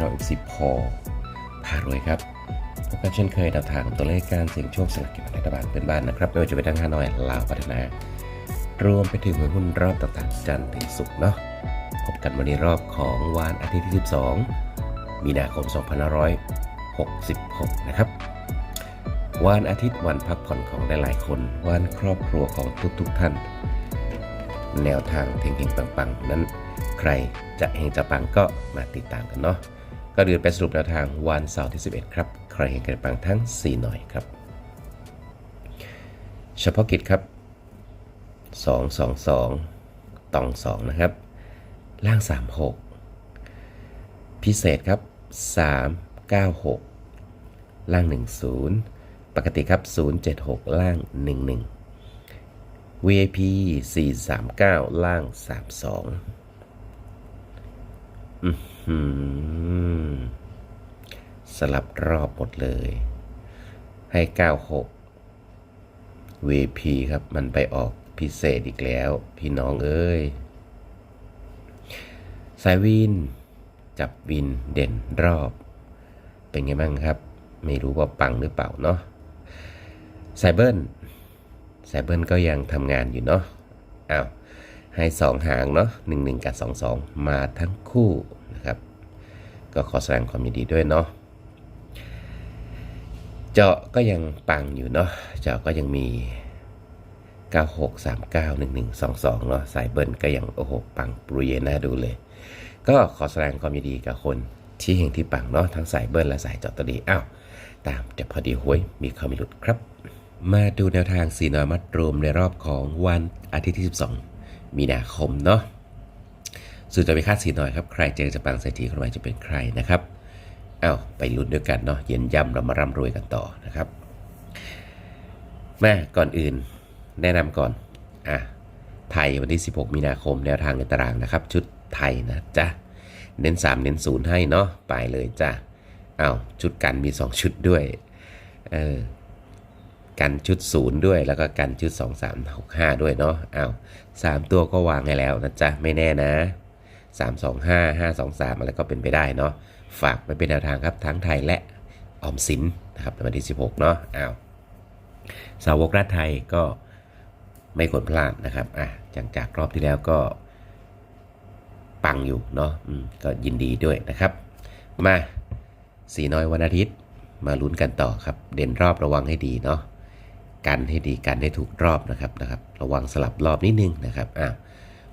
น้องสิพอพารวยครับพบกันเช่นเคยแนวทางตัวเลขการเสี่ยงโชคสลากกินแบ่งรัฐบาลเป็นบ้านนะครับไม่ว่าจะเป็นทั้งฮานอยลาวพัฒนารวมไปถึงหุ้นรอบต่างๆจันทร์ถึงศุกร์เนาะพบกันวันนี้รอบของวันอาทิตย์ที่ 12 มีนาคม 2566 นะครับ วันอาทิตย์วันพักผ่อนของหลายๆคน วันครอบครัวของทุกๆท่าน แนวทางเพ่งๆปังๆ นั้นใครจะเฮงจะปังก็มาติดตามกันเนาะ ก็เดือนไปสรุปแนวทางวันเสาร์ที่ 11 ครับ ใครเฮงกันปังทั้ง 4 หน่อยครับ เฉพาะกิจครับ 222ตอง 2 นะครับ ล่าง 36 พิเศษครับ 396 ล่าง 10 ปกติครับ 076 ล่าง 11 VIP 439 ล่าง 32อือหือ สลับรอบหมดเลย ให้ 96 VP ครับ มันไปออกพิเศษอีกแล้ว พี่น้องเอ้ย สายวิน จับวินเด่นรอบ เป็นไงบ้างครับ ไม่รู้ว่าปังหรือเปล่าเนาะสายเบิ้ลสายเบิ้ลก็ยังทำงานอยู่เนาะ อ้าว ให้สองหางเนาะหนึ่งหนึ่งกับสองสองมาทั้งคู่ ก็ขอแสดงความยินดีด้วยเนาะเจาะก็ยังปังอยู่เนาะเจาะก็ยังมี 96391122เนาะสายเบิ้ลก็ยังโอ้โหปังปรุยน่าดูเลย ก็ขอแสดงความยินดีกับคนที่เฮงที่ปังเนาะทั้งสายเบิ้ลและสายเจาะตัวดีอ้าวตามแต่พอดีหวยมีข้อมีหลุดครับ มาดูแนวทางสีนอยมัดรวมในรอบของวันอาทิตย์ที่ 12 มีนาคมเนาะ สื่อจะไปคาดสีหน่อยครับ ใครเจอจะปังเศรษฐีคนใหม่จะเป็นใครนะครับเอาไปลุ้นด้วยกันเนาะเย็นย่ำเรามาร่ำรวยกันต่อนะครับมาก่อนอื่นแนะนำก่อนอะไทยวันที่ 16 มีนาคมแนวทางในตารางนะครับ ชุดไทยนะจ๊ะเน้น 3 เน้น 0 ให้เนาะไปเลยจ้ะเอาชุดกันมี 2 ชุดด้วยเออกันชุด 0 ด้วยแล้วก็กันชุด 2 3 6 5 ด้วยเนาะเอาสามตัวก็วางให้แล้วนะจ๊ะไม่แน่นะ 3 2 5 5 2 3 อะไรก็เป็นไปได้เนาะฝากไปเป็นแนวทางครับทั้งไทยและออมสินนะครับในวันที่ 16 เนาะอ้าวสาวกรัฐไทยก็ไม่ควรพลาดนะครับอะจากจากรอบที่แล้วก็ปังอยู่เนาะอืมก็ยินดีด้วยนะครับ มาสีน้อยวันอาทิตย์มาลุ้นกันต่อครับ เด่นรอบระวังให้ดีเนาะกันให้ดีกันให้ถูกรอบนะครับนะครับ ระวังสลับรอบนิดนึงนะครับอะ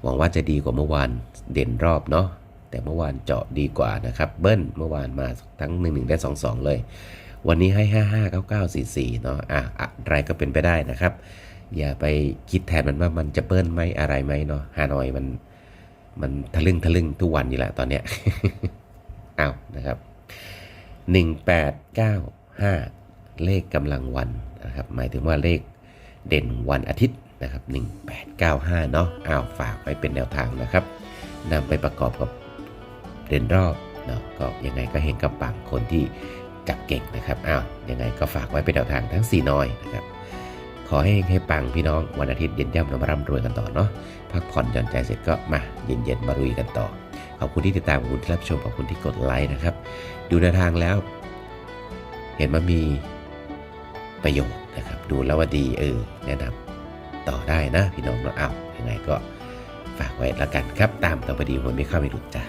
หวังว่าจะดีกว่าเมื่อวานเด่นรอบเนาะแต่เมื่อวานเจาะดีกว่านะครับเบิ้ลเมื่อวานมาทั้ง 1 1 ได้ 2 2 เลย วันนี้ให้ 5 5 9 9 4 4 เนาะอะอะไรก็เป็นไปได้นะครับ อย่าไปคิดแทนมันว่ามันจะเบิ้ลไหมอะไรไหมเนาะฮานอยมันมันทะลึ่งทะลึ่งทุกวันอยู่แหละตอนเนี้ยเอานะครับ 1895 เลขกำลังวันนะครับหมายถึงว่าเลขเด่นวันอาทิตย์ นะครับ 1895 เนาะอ้าวฝากไว้เป็นแนวทางนะครับนำไปประกอบกับเด่นรอบเนาะก็ยังไงก็เห็นกับปังคนที่จับเก่งนะครับอ้าวยังไงก็ฝากไว้เป็นแนวทางทั้ง 4 น้อยนะครับ ขอให้ให้ปังพี่น้องวันอาทิตย์เย็นย่ำเรามาร่ำรวยกันต่อเนาะพักผ่อนหย่อนใจเสร็จก็มาเย็นๆมารุยกันต่อขอบคุณที่ติดตามขอบคุณที่รับชมขอบคุณที่กดไลค์นะครับ ดูแนวทางแล้ว เห็นว่ามีประโยชน์นะครับ ดูแล้วว่าดีเออแนะนำ ได้นะพี่น้องเนาะอ้าวยังไงก็ฝากไว้ละกันครับ ตามต่อไปดีวันไม่เข้าไม่หลุดจ้ะ